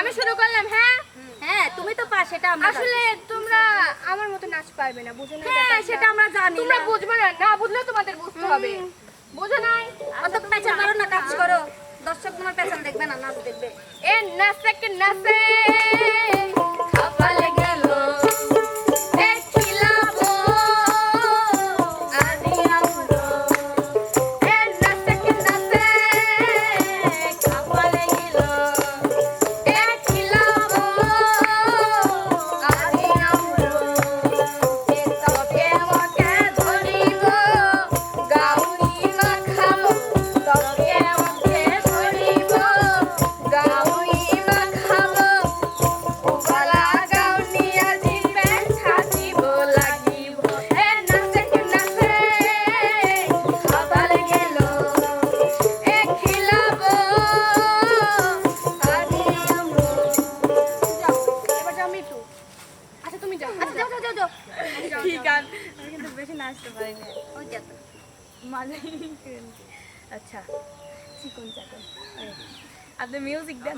আমি শুরু করলাম হ্যাঁ? হ্যাঁ তুমি তো পাস সেটা আমরা আসলে তোমরা আমার মতো নাচ পারবে না বুঝো না হ্যাঁ সেটা আমরা জানি তোমরা না। বুঝবে না না বুঝলে তোমাদের বুঝতে হবে। বুঝো নাই? অত পেছন মারো না কাজ করো। দর্শক তোমার পেছন দেখবে না নাচ দেখবে। এ নাচ থেকে নাচে? মজাই আচ্ছা চিকন চাকন আপনি মিউজিক দেন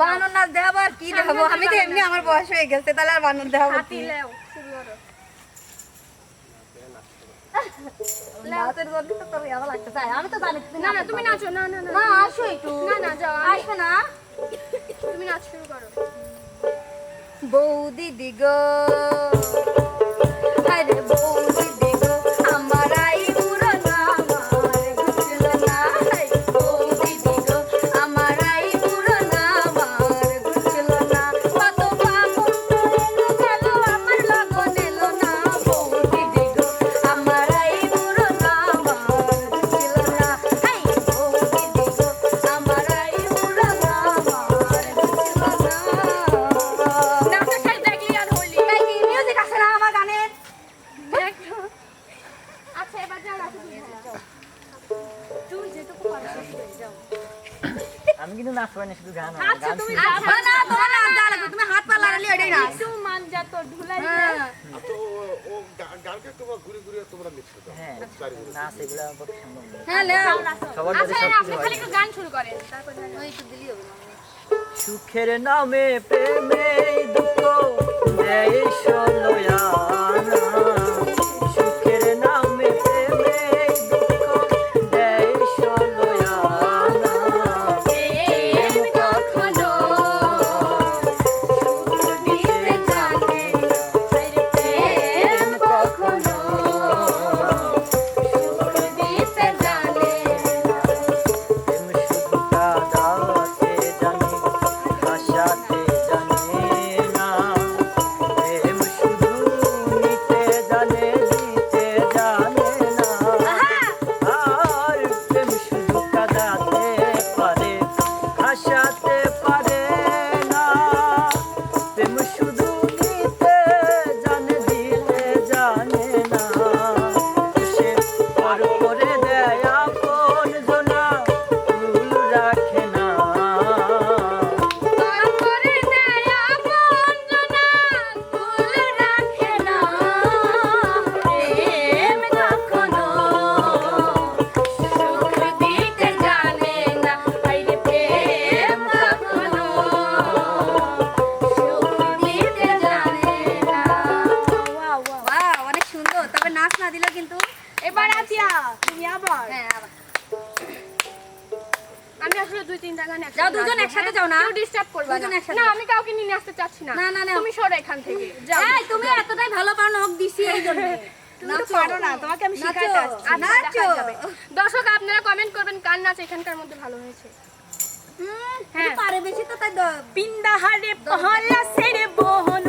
বানর নাচ দেখাবো আর কি দেখাবো? আমি তো এমনি আমার বয়স হয়ে গেছে তাহলে আর বানর দেখাবো হাতি কি? লেও শুরু করো। নাচের জন্য তো তোর ইয়াবা লাগতেছে। আমি তো জানি না না তুমি নাচো না না না না আসো একটু। না না যাও আমি- না। তুমি নাচ শুরু করো। বৌদি দিগো আরে বৌদি শুধু গান। আচ্ছা গান তুমি শুনি। না না তোমার না যা লাগবে তুমি হাত পা লাগালি ওইটাই না একটু মান যা তোর ধুলাই হ্যাঁ। তো ও- ও গানকে তোমরা ঘুরে ঘুরে তোমরা মিক্স করো হ্যাঁ নাচ এগুলো আমার সম্ভব না হ্যাঁ লেও। সবার আচ্ছা কাছে সব আপনি খালি একটু গান শুরু করেন। তারপর ওই তো দিলি হবে সুখের নামে প্রেমে দুঃখ দেয় সলয়ানা। যাও, দুজন একসাথে যাও না। কেউ ডিস্টার্ব করবে দুজন একসাথে না আমি কাউকে নিয়ে আসতে চাচ্ছি না। না, না। তুমি সরো এখান থেকে। যাও। এই তুমি এতটাই ভালো পারো নক দিছি এই জন্য। আচ্ছা। দর্শক আপনারা কমেন্ট করবেন কার নাচ এখানকার মধ্যে ভালো হয়েছে। হ্যাঁ। পারে বেশি তো তাই দ- পিন্দাহারে পহলা সেরে বহন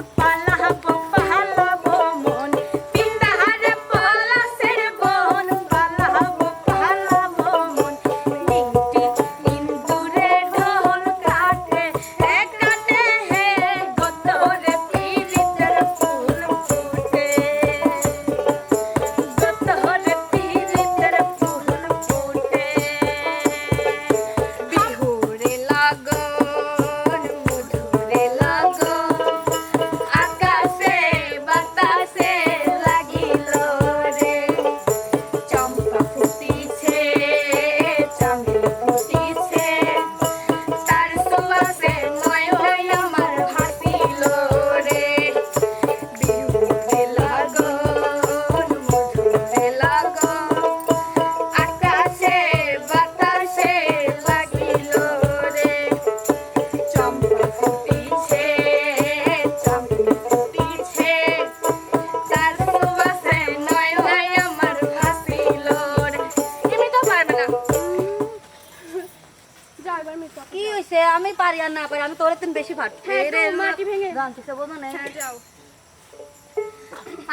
হইছে আমি পারি আর না পারি আমি তোর তুমি বেশি ফাট হ্যাঁ, মাটি ভেঙে। জানতেছে বোঝো না। হ্যাঁ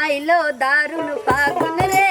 আইলো দারুণ ফাগুন রে।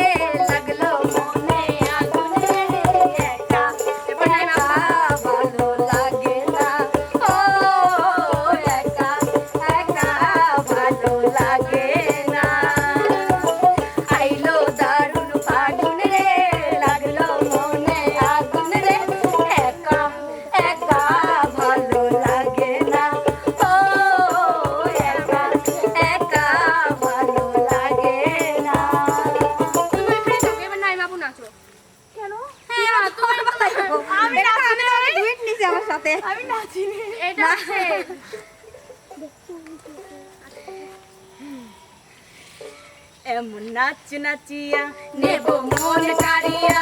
এমন নাচ নাচিয়া নেব মন কারিয়া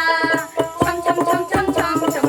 ছম ছম ছম ছম ছম ছম